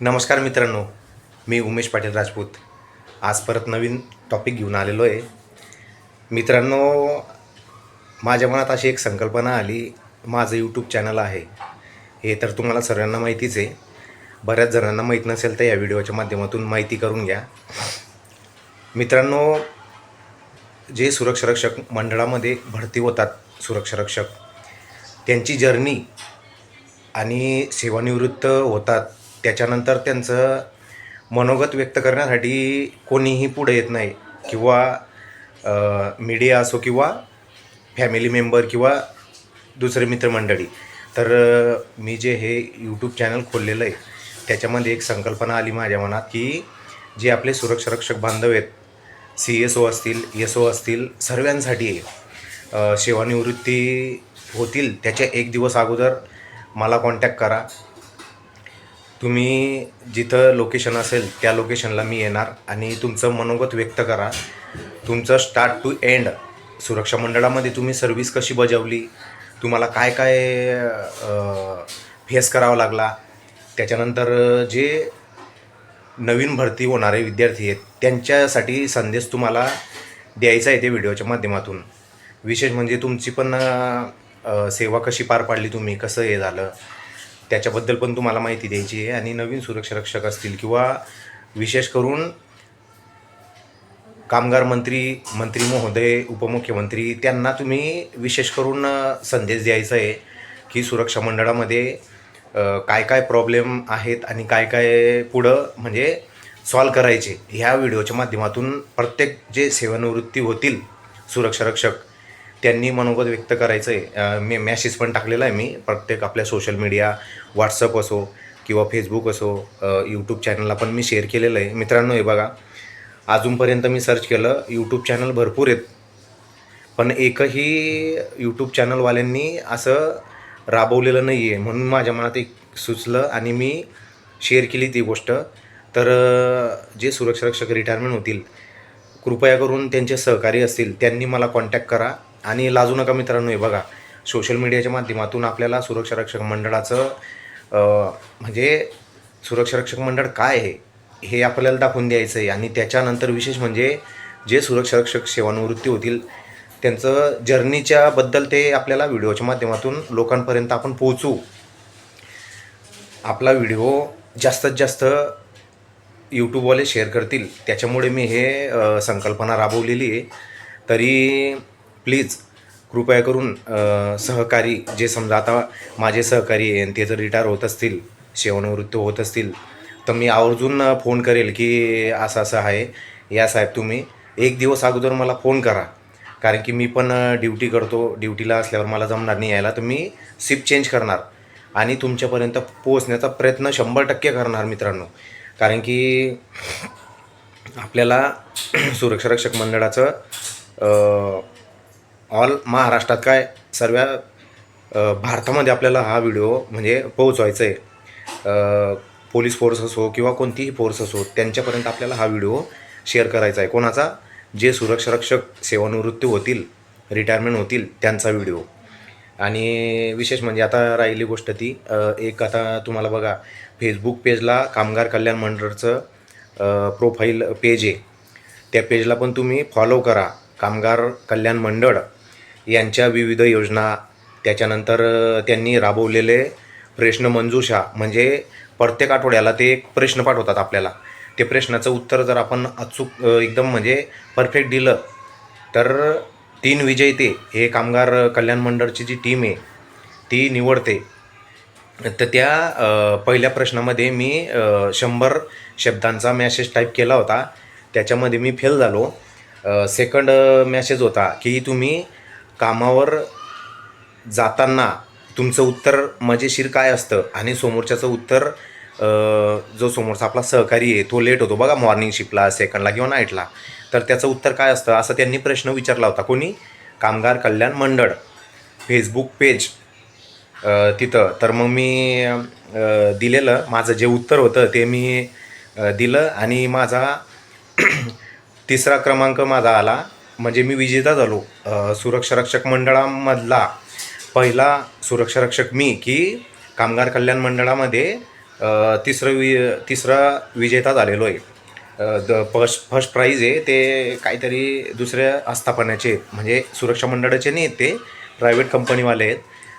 नमस्कार मित्रांनो मी उमेश पाटील राजपूत. आज परत नवीन टॉपिक घेऊन आलेलो आहे. मित्रांनो माझ्या मनात अशी एक संकल्पना आली माझं यूट्यूब चॅनल आहे. हे तर तुम्हाला सर्वांना माहितीच आहे. बऱ्याच जणांना माहीत नसेल तर या व्हिडिओच्या माध्यमातून माहिती करून घ्या. मित्रांनो जे सुरक्षारक्षक मंडळामध्ये भरती होतात सुरक्षारक्षक त्यांची जर्नी आणि सेवानिवृत्त होतात त्याच्यानंतर त्यांचं मनोगत व्यक्त करण्यासाठी कोणीही पुढे येत नाही. किंवा मीडिया असो किंवा फॅमिली मेंबर किंवा दुसरे मित्रमंडळी. तर मी जे हे यूट्यूब चॅनल खोललेलं आहे त्याच्यामध्ये एक संकल्पना आली माझ्या मनात की जे आपले सुरक्षारक्षक बांधव आहेत सी एस ओ असतील एस ओ असतील सर्वांसाठी आहे सेवानिवृत्ती होतील त्याच्या एक दिवस अगोदर मला कॉन्टॅक्ट करा. तुम्ही जिथं लोकेशन असेल त्या लोकेशनला मी येणार आणि तुमचं मनोगत व्यक्त करा. तुमचं स्टार्ट टू एंड सुरक्षा मंडळामध्ये तुम्ही सर्व्हिस कशी बजावली? तुम्हाला काय काय फेस करावा लागला? त्याच्यानंतर जे नवीन भरती होणारे विद्यार्थी आहेत त्यांच्यासाठी संदेश तुम्हाला द्यायचा आहे ते व्हिडिओच्या माध्यमातून. विशेष म्हणजे तुमची पण सेवा कशी पार पाडली तुम्ही? कसं हे झालं? त्याच्याबद्दल पण तुम्हाला माहिती द्यायची आहे आणि नवीन सुरक्षारक्षक असतील किंवा विशेष करून कामगार मंत्री मंत्री महोदय उपमुख्यमंत्री त्यांना तुम्ही विशेष करून संदेश द्यायचा आहे की सुरक्षा मंडळामध्ये काय काय प्रॉब्लेम आहेत आणि काय काय पुढं म्हणजे सॉल्व करायचे ह्या व्हिडिओच्या माध्यमातून प्रत्येक जे सेवानिवृत्ती होतील सुरक्षारक्षक त्यांनी मनोगत व्यक्त करायचं आहे मी मॅसेज पण टाकलेला आहे मी. प्रत्येक आपल्या सोशल मीडिया व्हॉट्सअप असो किंवा फेसबुक असो यूट्यूब चॅनलला पण मी शेअर केलेलं आहे. मित्रांनो हे बघा. अजूनपर्यंत मी सर्च केलं यूट्यूब चॅनल भरपूर आहेत. पण एकही यूट्यूब चॅनलवाल्यांनी असं राबवलेलं नाही आहे म्हणून माझ्या मनात एक सुचलं आणि मी शेअर केली ती गोष्ट. तर जे जे सुरक्षारक्षक रिटायरमेंट होतील कृपया करून त्यांचे सहकारी असतील त्यांनी मला कॉन्टॅक्ट करा. आणि लाजू नका मित्रांनो हे बघा. सोशल मीडियाच्या माध्यमातून आपल्याला सुरक्षारक्षक मंडळाचं म्हणजे म्हणजे सुरक्षारक्षक मंडळ काय आहे हे आपल्याला दाखवून द्यायचं आहे. आणि त्याच्यानंतर विशेष म्हणजे जे सुरक्षारक्षक सेवानिवृत्ती होतील त्यांचं जर्नीच्या बद्दल ते आपल्याला व्हिडिओच्या माध्यमातून लोकांपर्यंत आपण पोहोचू. आपला व्हिडिओ जास्तीत जास्त यूट्यूबवाले शेअर करतील. त्याच्यामुळे मी हे संकल्पना राबवलेली आहे. तरी प्लीज कृपया करून सहकारी जे समजा आता माझे सहकारी आहे ते जर रिटायर होत असतील सेवानिवृत्त होत असतील तर मी आवर्जून फोन करेल की असं असं आहे. या साहेब तुम्ही एक दिवस अगोदर मला फोन करा. कारण की मी पण ड्युटी करतो. ड्युटीला असल्यावर मला जमणार नाही यायला तर मी शिफ्ट चेंज करणार. आणि तुमच्यापर्यंत पोहोचण्याचा प्रयत्न शंभर टक्के करणार मित्रांनो. कारण की आपल्याला सुरक्षारक्षक मंडळाचं ऑल महाराष्ट्रात काय सर्व भारतामध्ये आपल्याला हा व्हिडिओ म्हणजे पोहोचवायचा आहे पोलीस फोर्स असो किंवा कोणतीही फोर्स असो त्यांच्यापर्यंत आपल्याला हा व्हिडिओ शेअर करायचा आहे कोणाचा? जे सुरक्षारक्षक सेवानिवृत्ती होतील रिटायरमेंट होतील त्यांचा व्हिडिओ. आणि विशेष म्हणजे आता राहिली गोष्ट ती एक आता तुम्हाला बघा फेसबुक पेजला कामगार कल्याण मंडळचं प्रोफाईल पेज आहे. त्या पेजला पण तुम्ही फॉलो करा. कामगार कल्याण मंडळ. यांच्या विविध योजना त्याच्यानंतर त्यांनी राबवलेले प्रश्न मंजूषा म्हणजे प्रत्येक आठवड्याला ते एक प्रश्न पाठवतात आपल्याला. ते प्रश्नाचं उत्तर जर आपण अचूक एकदम म्हणजे परफेक्ट दिलं तर तीन विजेते हे कामगार कल्याण मंडळची जी टीम आहे ती निवडते. तर त्या पहिल्या प्रश्नामध्ये मी शंभर शब्दांचा मॅसेज टाईप केला होता. त्याच्यामध्ये मी फेल झालो. सेकंड मॅसेज होता की तुम्ही कामावर जाताना तुमचं उत्तर मजेशीर काय असतं? आणि समोरच्याचं उत्तर जो समोरचा आपला सहकारी आहे तो लेट होतो. बघा मॉर्निंग शिफ्टला सेकंडला किंवा नाईटला तर त्याचं उत्तर काय असतं? असं त्यांनी प्रश्न विचारला होता. कोणी? कामगार कल्याण मंडळ. फेसबुक पेज तिथं. तर मग मी दिलेलं. माझं जे उत्तर होतं ते मी दिलं. आणि माझा तिसरा क्रमांक माझा आला. म्हणजे मी विजेता झालो सुरक्षा सुरक्षारक्षक मंडळामधला पहिला सुरक्षारक्षक मी की कामगार कल्याण मंडळामध्ये तिसरं वि तिसरा विजेता झालेलो आहे. द फर्स्ट फर्स्ट प्राईज आहे ते काहीतरी दुसऱ्या आस्थापनाचे आहेत. म्हणजे सुरक्षा मंडळाचे नाही आहेत ते प्रायव्हेट कंपनीवाले आहेत.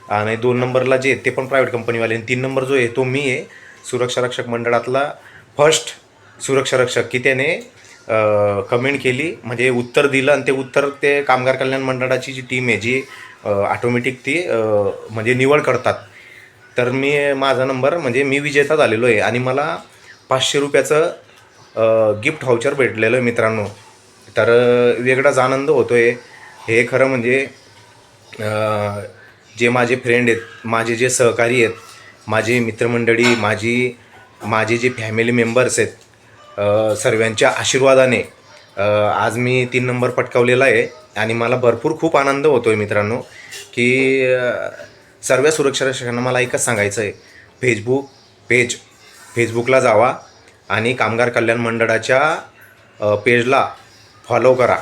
आणि दोन नंबरला जे आहेत ते पण प्रायव्हेट कंपनीवाले आणि तीन नंबर जो आहे तो मी आहे सुरक्षा रक्षक मंडळातला फर्स्ट सुरक्षा रक्षक की त्याने कमेंट केली म्हणजे उत्तर दिलं आणि ते उत्तर ते कामगार कल्याण मंडळाची जी टीम आहे जी ऑटोमॅटिक ती म्हणजे निवड करतात. तर मी माझा नंबर म्हणजे मी विजेता झालेलो आहे आणि मला पाचशे रुपयाचं गिफ्ट व्हाउचर भेटलेलं आहे मित्रांनो. तर वेगळाच आनंद होतो आहे हे खरं म्हणजे जे माझे फ्रेंड आहेत माझे जे सहकारी आहेत माझी मित्रमंडळी माझी माझे जे फॅमिली मेंबर्स आहेत सर्वांच्या आशीर्वादाने. आज मी तीन नंबर पटकावलेला आहे आणि मला भरपूर खूप आनंद होतो आहे मित्रांनो की सर्व सुरक्षा रक्षकांना मला एकच सांगायचं आहे फेसबुक पेज फेसबुकला जावा आणि कामगार कल्याण मंडळाच्या पेजला फॉलो करा.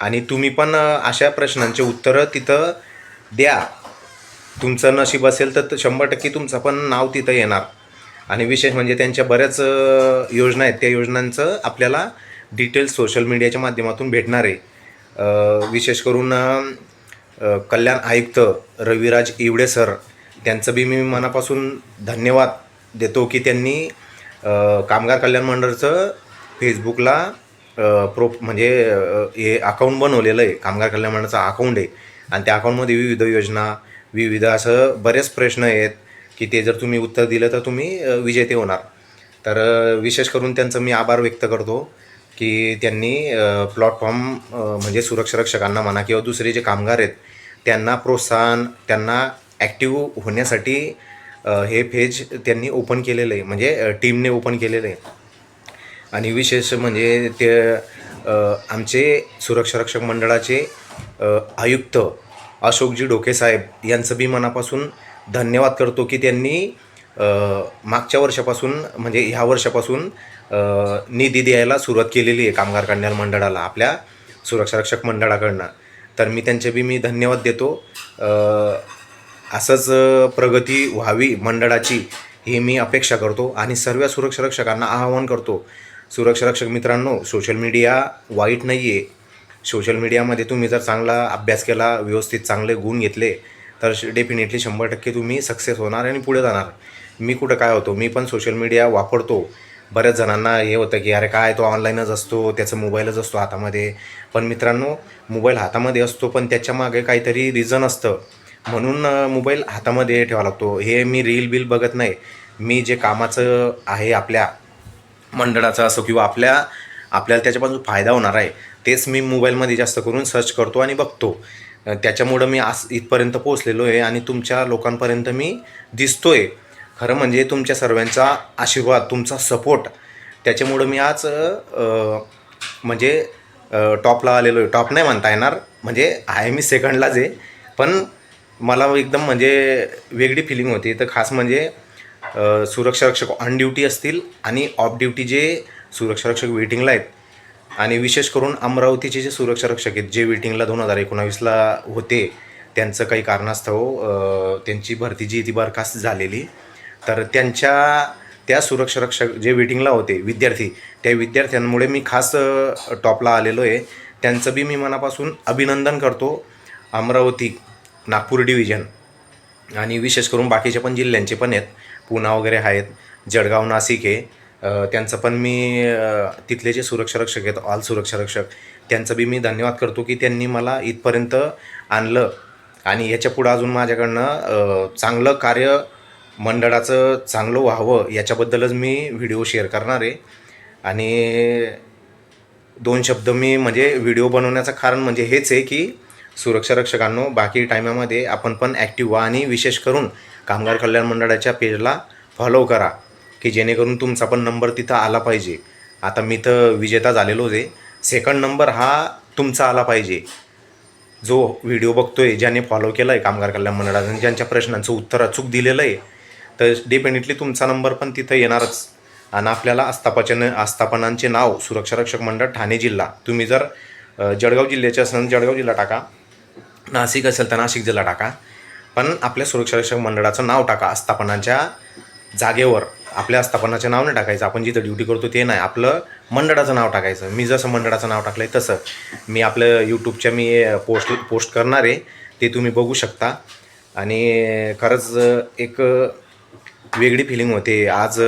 आणि तुम्ही पण अशा प्रश्नांचे उत्तरं तिथं द्या. तुमचं नशीब असेल तर शंभर टक्के तुमचं पण नाव तिथं येणार. आणि विशेष म्हणजे त्यांच्या बऱ्याच योजना आहेत. त्या योजनांचं आपल्याला डिटेल्स सोशल मीडियाच्या माध्यमातून भेटणार आहे. विशेष करून कल्याण आयुक्त रविराज इवडे सर त्यांचं बी मी मनापासून धन्यवाद देतो की त्यांनी कामगार कल्याण मंडळचं फेसबुकला प्रो म्हणजे हे अकाउंट बनवलेलं आहे. कामगार कल्याण मंडळाचं अकाउंट आहे. आणि त्या अकाउंटमध्ये विविध योजना विविध असं बरेच प्रश्न आहेत. की ते जर तुम्ही उत्तर दिलं तर तुम्ही विजेते होणार. तर विशेष करून त्यांचं मी आभार व्यक्त करतो की त्यांनी प्लॅटफॉर्म म्हणजे सुरक्षा रक्षकांना म्हणा किंवा दुसरे जे कामगार आहेत त्यांना प्रोत्साहन त्यांना ॲक्टिव्ह होण्यासाठी हे पेज त्यांनी ओपन केलेलं आहे. म्हणजे टीमने ओपन केलेलं आहे. आणि विशेष म्हणजे ते आमचे सुरक्षा रक्षक मंडळाचे आयुक्त अशोकजी डोके साहेब यांचं बी मनापासून धन्यवाद करतो की त्यांनी मागच्या वर्षापासून म्हणजे ह्या वर्षापासून निधी द्यायला सुरुवात केलेली आहे कामगार कल्याण मंडळाला आपल्या सुरक्षा रक्षक मंडळाकडनं. तर मी त्यांचे बी मी धन्यवाद देतो. असंच प्रगती व्हावी मंडळाची ही मी अपेक्षा करतो आणि सर्व सुरक्षा रक्षकांना आवाहन करतो. सुरक्षा रक्षक मित्रांनो सोशल मीडिया वाईट नाही आहे सोशल मीडियामध्ये तुम्ही जर चांगला अभ्यास केला व्यवस्थित चांगले गुण घेतले तर डेफिनेटली शंभर टक्के तुम्ही सक्सेस होणार आणि पुढे जाणार. मी कुठं काय होतो मी पण सोशल मीडिया वापरतो. बऱ्याच जणांना हे होतं की अरे काय तो ऑनलाईनच असतो त्याचा मोबाईलच असतो हातामध्ये. पण मित्रांनो मोबाईल हातामध्ये असतो पण त्याच्यामागे काहीतरी रिझन असतं. म्हणून मोबाईल हातामध्ये ठेवावा लागतो. हे मी रील बिल बघत नाही. मी जे कामाचं आहे आपल्या मंडळाचं असो किंवा आपल्या आपल्याला त्याच्यापासून फायदा होणार आहे तेच मी मोबाईलमध्ये जास्त करून सर्च करतो आणि बघतो. त्याच्यामुळं मी आज इथपर्यंत पोहोचलेलो आहे आणि तुमच्या लोकांपर्यंत मी दिसतो आहे खरं म्हणजे तुमच्या सर्वांचा आशीर्वाद तुमचा सपोर्ट. त्याच्यामुळं मी आज म्हणजे टॉपला आलेलो आहे टॉप नाही म्हणता येणार म्हणजे आहे मी सेकंडलाच आहे. पण मला एकदम म्हणजे वेगळी फिलिंग होती. तर खास म्हणजे सुरक्षा रक्षक ऑन ड्युटी असतील आणि ऑफ ड्युटी जे सुरक्षा रक्षक वेटिंगला आहेत आणि विशेष करून अमरावतीचे जे सुरक्षा रक्षक आहेत जे वेटिंगला दोन हजार एकोणावीसला होते त्यांचं काही कारणास्तव त्यांची भरती जी ती बरखास्त झालेली. तर त्यांच्या त्या सुरक्षा रक्षक जे वेटिंगला होते विद्यार्थी त्या विद्यार्थ्यांमुळे मी खास टॉपला आलेलो आहे. त्यांचं बी मी मनापासून अभिनंदन करतो. अमरावती नागपूर डिव्हिजन आणि विशेष करून बाकीचे पण जिल्ह्यांचे पण आहेत. पुणा वगैरे आहेत जळगाव नाशिक आहे. त्यांचं पण मी तिथले जे सुरक्षा रक्षक आहेत ऑल सुरक्षा रक्षक त्यांचं बी मी धन्यवाद करतो की त्यांनी मला इथपर्यंत आणलं. आणि याच्या पुढं अजून माझ्याकडनं चांगलं कार्य मंडळाचं चांगलं व्हावं याच्याबद्दलच मी व्हिडिओ शेअर करणार आहे. आणि दोन शब्द मी म्हणजे व्हिडिओ बनवण्याचं कारण म्हणजे हेच आहे की सुरक्षा रक्षकांनो बाकी टायमामध्ये आपण पण ॲक्टिव्ह व्हा आणि विशेष करून कामगार कल्याण मंडळाच्या पेजला फॉलो करा. की जेणेकरून तुमचा पण नंबर तिथं आला पाहिजे. आता मी तर विजेता झालेलोच आहे. सेकंड नंबर हा तुमचा आला पाहिजे. जो व्हिडिओ बघतो आहे ज्याने फॉलो केला आहे कामगार कल्याण मंडळानं ज्यांच्या प्रश्नांचं उत्तर अचूक दिलेलं आहे तर डेफिनेटली तुमचा नंबर पण तिथं येणारच. आणि आपल्याला आस्थापचन आस्थापनांचे नाव सुरक्षा रक्षक मंडळ ठाणे जिल्हा. तुम्ही जर जळगाव जिल्ह्याचे असेल तर जळगाव जिल्हा टाका. नाशिक असेल तर नाशिक जिल्हा टाका. पण आपल्या सुरक्षा रक्षक मंडळाचं नाव टाका आस्थापनाच्या जागेवर. आपल्या आस्थापनाचं नाव नाही टाकायचं. आपण जिथं ड्युटी करतो ते नाही. आपलं मंडळाचं नाव टाकायचं. मी जसं मंडळाचं नाव टाकलं आहे तसं. मी आपलं यूट्यूबच्या मी पोस्ट पोस्ट करणार आहे. ते तुम्ही बघू शकता. आणि खरंच एक वेगळी फिलिंग होते. आज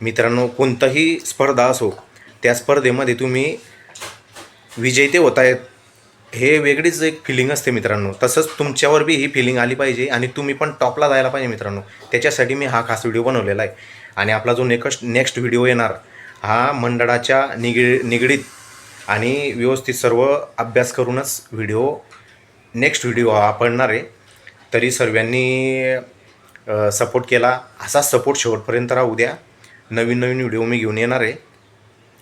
मित्रांनो कोणतंही स्पर्धा असो त्या स्पर्धेमध्ये तुम्ही विजेते होत आहेत हे वेगळीच एक फिलिंग असते मित्रांनो. तसंच तुमच्यावर बी ही फिलिंग आली पाहिजे. आणि तुम्ही पण टॉपला जायला पाहिजे मित्रांनो. त्याच्यासाठी मी हा खास व्हिडिओ बनवलेला आहे. आणि आपला जो नेक्स्ट नेक्स्ट व्हिडिओ येणार हा मंडळाच्या निगडी निगडीत आणि व्यवस्थित सर्व अभ्यास करूनच व्हिडिओ नेक्स्ट व्हिडिओ हा पडणार आहे. तरी सर्वांनी सपोर्ट केला. असाच सपोर्ट शेवटपर्यंत राहू द्या. नवीन नवीन व्हिडिओ मी घेऊन येणार आहे.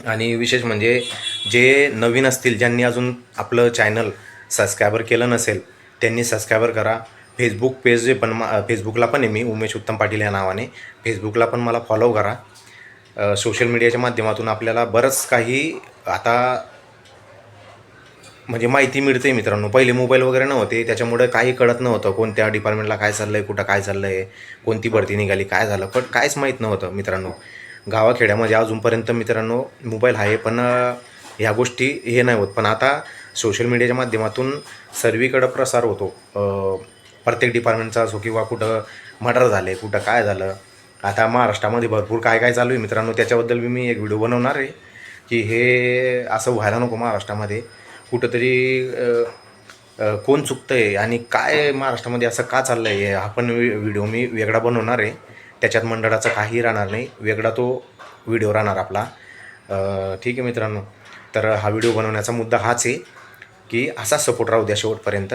आणि विशेष म्हणजे जे नवीन असतील ज्यांनी अजून आपलं चॅनल सबस्क्रायबर केलं नसेल त्यांनी सबस्क्रायबर करा. फेसबुक पेज जे पण मा फेसबुकला पण आहे मी उमेश उत्तम पाटील या नावाने. फेसबुकला पण मला फॉलो करा. सोशल मीडियाच्या माध्यमातून आपल्याला बरंच काही आता म्हणजे माहिती मिळते मित्रांनो. पहिले मोबाईल वगैरे नव्हते त्याच्यामुळे काही कळत नव्हतं कोणत्या डिपार्टमेंटला काय चाललं आहे कुठं काय चाललं आहे कोणती भरती निघाली काय झालं पण काहीच माहीत नव्हतं मित्रांनो. गावाखेड्यामध्ये म्हणजे अजूनपर्यंत मित्रांनो मोबाईल आहे पण ह्या गोष्टी हे नाही होत. पण आता सोशल मीडियाच्या माध्यमातून सर्वीकडं प्रसार होतो. प्रत्येक डिपार्टमेंटचा असो किंवा कुठं मर्डर झाले कुठं काय झालं. आता महाराष्ट्रामध्ये भरपूर काय काय चालू आहे मित्रांनो त्याच्याबद्दल बी मी एक व्हिडिओ बनवणार आहे. की हे असं व्हायला नको महाराष्ट्रामध्ये. कुठंतरी कोण चुकतं आहे आणि काय महाराष्ट्रामध्ये असं का चाललं आहे हा पण व्हिडिओ मी वेगळा बनवणार आहे. त्याच्यात मंडळाचा काही राहणार नाही. वेगळा तो व्हिडिओ राहणार आपला. ठीक आहे मित्रांनो. तर हा व्हिडिओ बनवण्याचा मुद्दा हाच आहे की असा सपोर्ट राहू द्या शेवटपर्यंत.